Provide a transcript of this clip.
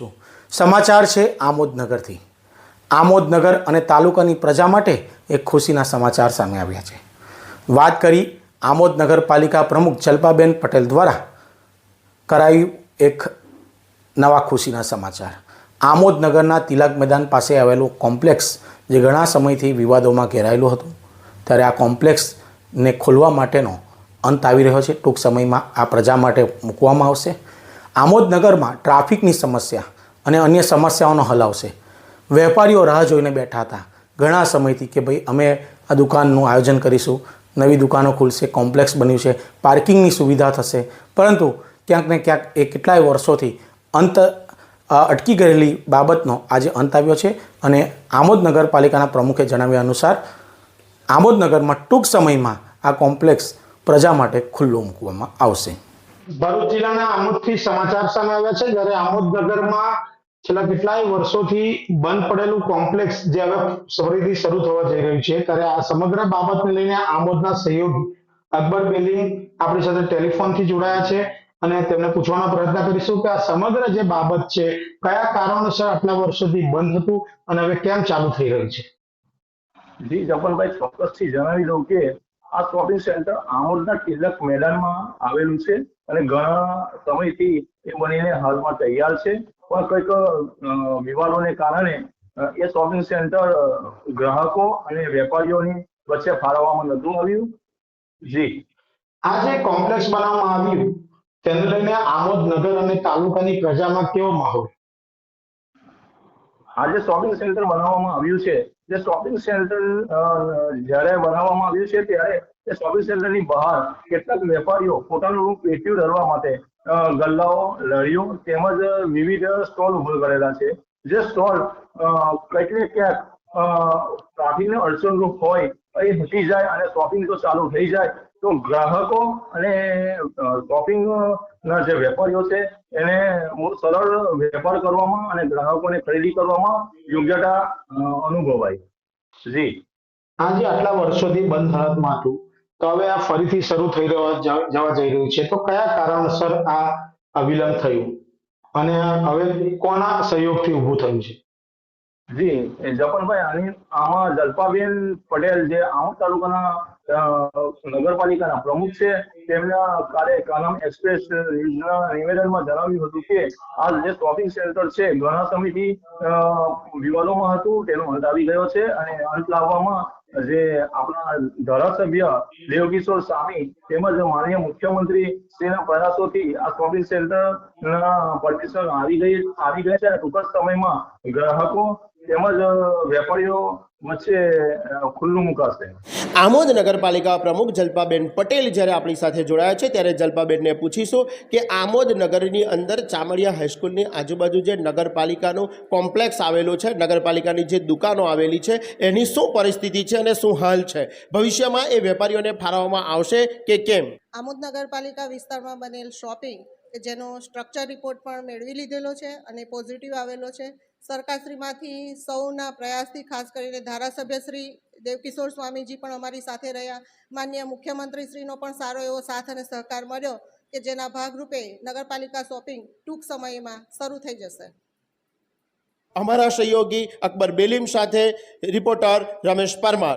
છું. સમાચાર છે આમોદનગરથી. આમોદનગર અને તાલુકાની પ્રજા માટે એક ખુશીના સમાચાર સામે આવ્યા છે. વાત કરી આમોદ નગરપાલિકા પ્રમુખ જલ્પાબેન પટેલ દ્વારા કરાયું એક નવા ખુશીના સમાચાર. આમોદ નગરના તિલક મેદાન પાસે આવેલું કોમ્પ્લેક્સ જે ઘણા સમયથી વિવાદોમાં ઘેરાયેલું હતું, ત્યારે આ કોમ્પ્લેક્સને ખોલવા માટેનો અંત આવી રહ્યો છે. ટૂંક સમયમાં આ પ્રજા માટે મૂકવામાં આવશે. આમોદ નગરમાં ટ્રાફિકની સમસ્યા અને અન્ય સમસ્યાઓનો હલ આવશે વેપારીઓ રાહ જોઈને બેઠા હતા. ઘણા સમયથી કે ભાઈ અમે આ દુકાનનું આયોજન કરીશું. નવી દુકાનો ખુલશે, કોમ્પ્લેક્સ બન્યું છે, પાર્કિંગની સુવિધા થશે. પરંતુ ક્યાંક ને ક્યાંક એ કેટલાય વર્ષોથી અંત અટકી ગયેલી બાબતનો આજે અંત આવ્યો છે અને આમોદ નગરપાલિકાના પ્રમુખે જણાવ્યા અનુસાર આમોદનગરમાં ટૂંક સમયમાં આ કોમ્પ્લેક્સ પ્રજા માટે ખુલ્લો મૂકવામાં આવશે. ભરૂચ જિલ્લાના આમોદથી સમાચાર સામે આવ્યા છે. જ્યારે આમોદ નગરમાં છેલ્લા કેટલાય વર્ષોથી બંધ પડેલું કોમ્પ્લેક્સ જે હવે ફરીથી શરૂ થવા જઈ રહ્યું છે. ત્યારે આ સમગ્ર બાબતને લઈને આમોદના સહયોગી અકબર બેલી આપણી સાથે ટેલિફોનથી જોડાયા છે અને તેમને પૂછવાનો પ્રયત્ન કરીશું કે આ સમગ્ર જે બાબત છે, કયા કારણોસર આટલા વર્ષોથી બંધ હતું અને હવે કેમ ચાલુ થઈ રહ્યું છે? જી જપનભાઈ ચોક્કસથી જણાવી દઉં કે આ શોપિંગ સેન્ટર આમોદના તિલક મેદાનમાં આવેલું છે. અને ઘણા સમયથી એ બનીને હાલમાં તૈયાર છે. પણ કંઈક વિવાદોને કારણે એ શોપિંગ સેન્ટર ગ્રાહકો અને વેપારીઓની વચ્ચે ફાળવવામાં નતું આવ્યું. જી. આ જે કોમ્પ્લેક્સ બનાવવામાં આવ્યું, તેને લઈને આમોદ નગર અને તાલુકાની પ્રજામાં કેવો માહોલ? આ જે શોપિંગ સેન્ટર બનાવવામાં આવ્યું છે, જે શોપિંગ સેન્ટર જ્યારે બનાવવામાં આવ્યું છે, ત્યારે એ શોપિંગ સેન્ટરની બહાર કેટલાક વેપારીઓ પોતાનું પેટીયું ધરવા માટે ગલ્લાઓ લડીઓ તેમજ વિવિધ સ્ટોલ ઊભા કરેલા છે. જે સ્ટોલ કંઈક ને ક્યાંક ટ્રાફિકને અડચણરૂપ હોય એ હટી જાય અને શોપિંગ તો ચાલુ થઈ જાય તો ગ્રાહકો અને શોપિંગ ના જે વેપારીઓ છે એને સરળ વેપાર કરવામાં અને ગ્રાહકોને ખરીદી કરવામાં યોગ્યતા અનુભવાય. જી. આજે આટલા વર્ષોથી બંધ હાલતમાં હતું. તો હવે આ ફરીથી શરૂ થઈ રહ્યો જવા જઈ રહ્યું છે. તો કયા કારણસર આ વિલંબ થયું? અને હવે કોના સહયોગથી ઊભું થયું છે? જી. જપનભાઈ આની આમાં જલ્પાબેન પટેલ જે આણંદ તાલુકાના નગરપાલિકાના પ્રમુખ છે. તેમના કાલે એક્સપ્રેસ નિવેદનમાં જણાવ્યું હતું કે, આ જે શોપિંગ સેન્ટર છે, ઘણા સમયથી વિવાદોમાં હતું, તેનો અંત આવી ગયો છે અને અંત લાવવામાં જે આપણા ધારાસભ્ય દેવકિશોર સ્વામી તેમજ માનનીય મુખ્યમંત્રી શ્રીના પ્રયાસોથી આ શોપિંગ સેન્ટરના પરમિશન આવી ગઈ, આવી ગયા છે. અને ટૂંક જ સમયમાં ગ્રાહકો તેમજ વેપારીઓ વચ્ચે ખુલ્લું મુકાશે આમોદ નગરપાલિકા પ્રમુખ જલ્પાબેન પટેલ જ્યારે આપણી સાથે જોડાયા છે ત્યારે જલ્પાબેનને પૂછીશું કે આમોદ નગરની અંદર ચામડિયા હાઈસ્કૂલની આજુબાજુ જે નગરપાલિકાનું કોમ્પ્લેક્સ આવેલું છે નગરપાલિકાની જે દુકાનો આવેલી છે એની શું પરિસ્થિતિ છે અને શું હાલ છે? ભવિષ્યમાં એ વેપારીઓને ફાળવવામાં આવશે કે કેમ? આમોદ નગરપાલિકા વિસ્તારમાં બનેલ શોપિંગ કે જેનો સ્ટ્રક્ચર રિપોર્ટ પણ મેળવી લીધેલો છે અને પોઝિટિવ આવેલો છે. સરકારશ્રીમાંથી સૌના પ્રયાસથી ખાસ કરીને ધારાસભ્ય શ્રી દેવકિશોર સ્વામીજી પણ અમારી સાથે રહ્યા. માન્ય મુખ્યમંત્રીશ્રીનો પણ સારો એવો સાથ અને સહકાર મળ્યો કે જેના ભાગરૂપે નગરપાલિકા શોપિંગ ટૂંક સમયમાં શરૂ થઈ જશે. અમારા સહયોગી અકબર બેલીમ સાથે રિપોર્ટર રમેશ પરમાર.